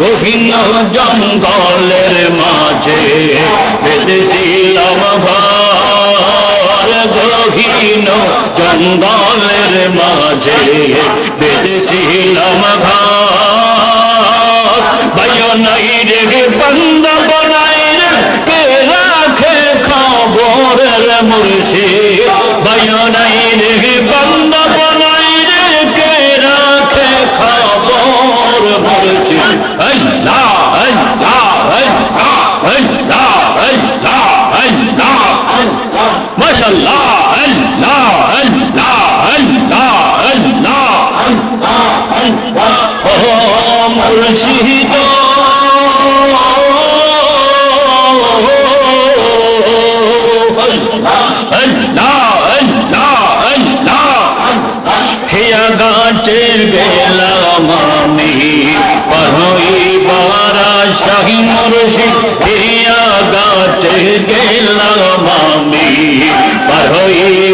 গোবিন্দ জঙ্গলের মাঝে বেদেশিলাম ঘর। গহীন জঙ্গলের মাঝে বেদেশিলাম ঘর। ভাইও নাই রে বন্ধ বনাই কে রাখে খবরের মুর্শিদ? ভাইও নাই রে বন্ধ বনাই কে রাখে খবর মুর্শিদ? আল্লাহ আল্লাহ আল্লাহ আল্লাহ আল্লাহ আল্লাহ মাশাআল্লাহ। মুর্শিদ। গাছে গেলাম আমি পরইবার শাহী মুর্শিদ। হিয়া গাছে গেলাম আমি পরই